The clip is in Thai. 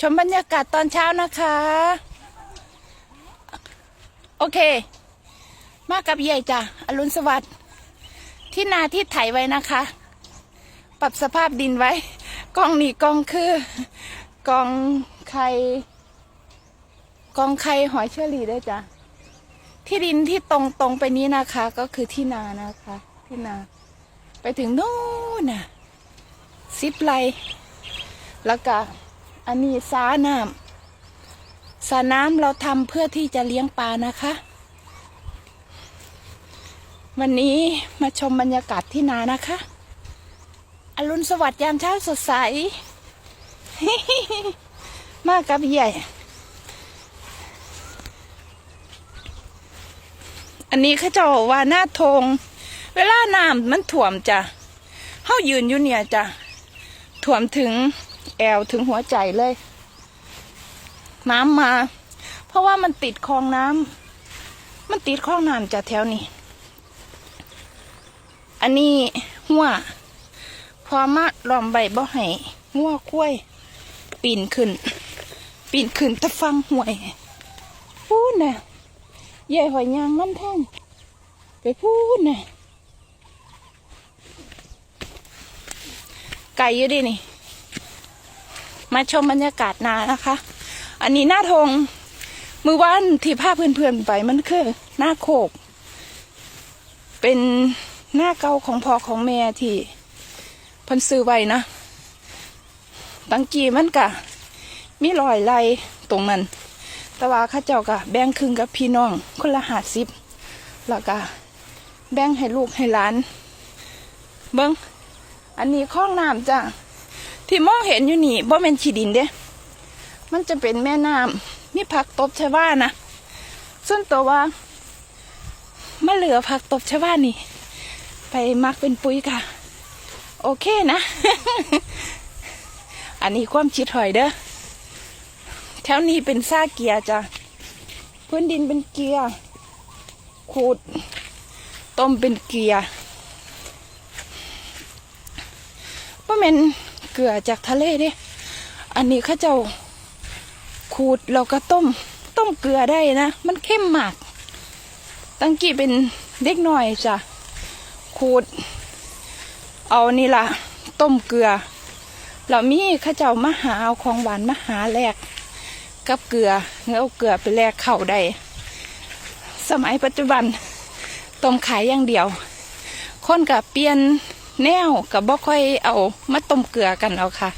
ชมบรรยากาศตอนเช้านะคะ โอเค มากับยายจ้ะอรุณสวัสดิ์ที่นาที่ไถไว้นะคะ ปรับสภาพดินไว้กองนี่กองคือกองไข่กองไข่หอยเชอรี่ด้วยจ้ะที่ดินที่ตรงตรงไปนี้นะคะ ก็คือที่นานะคะ ที่นา ไปถึงโน่นน่ะซิปไลแล้วก็ อันนี้สาน้ำสาน้ำเราทำเพื่อที่จะเลี้ยงปลานะคะ วันนี้มาชมบรรยากาศที่นานะคะ อรุณสวัสดิ์ยามเช้าสดใส มากกับใหญ่ อันนี้เขาเจ้าว่าหน้าทง เวลาน้ำมันถ่วมจ้ะเฮายืนอยู่เนี่ยจ้ะถ่วมถึง แอวถึงหัวใจเลย น้ำมา เพราะว่ามันติดคลองน้ำมันติดคลองน้ำจ้ะแถวนี้ อันนี้หัวพอมาลอมใบบ่ให้หัวคุ้ยปีนขึ้น ปีนขึ้นตะฟังห่วยพูดนะใหญ่หอยยางน้ำแท่งไปพูดนะไก่อยู่ดินี่ มาชมบรรยากาศนานะคะ อันนี้หน้าทงมือว่านที่พาเพื่อนๆไปมันคือหน้าโคก เป็นหน้าเก่าของพ่อของแม่ที่พันซื้อไว้นะตังกีมันกะมีรอยไหลตรงนั้น แต่ว่าข้าเจ้ากะแบ่งครึ่งกับพี่น้องคนละหาสิบแล้วก็แบ่งให้ลูกให้หลาน เบิ้งอันนี้คลองน้ำจ้ะ ที่มองเห็นอยู่นี่บ่เป็นขีดินเด้ มันจะเป็นแม่น้ำมีผักตบชวานะส่วนตัวว่ามาเหลือผักตบชวานี่ ไปมักเป็นปุ๋ยค่ะ โอเคนะ อันนี้ความชิดหอยเด้อแถวนี้เป็นซ่าเกียร์จ้ะพื้นดินเป็นเกียร์ขูด ต้มเป็นเกียร์บ่แม่น เกลือจากทะเลเด้อันนี้ข้าเจ้าขูดเราก็ต้ม ต้มเกลือได้นะ มันเข้มมาก ตั้งกี้เป็นเด็กหน่อยจ้ะขูด เอานี่ละต้มเกลือเรามีข้าเจ้ามาหาเอาของหวานมาหาแลกกับเกลือเงาเกลือไปแลกเข่าได้สมัยปัจจุบันต้มขายอย่างเดียว คนกับเปลี่ยน แนวกับบ่ค่อยเอามาต้มเกลือกันเอาค่ะ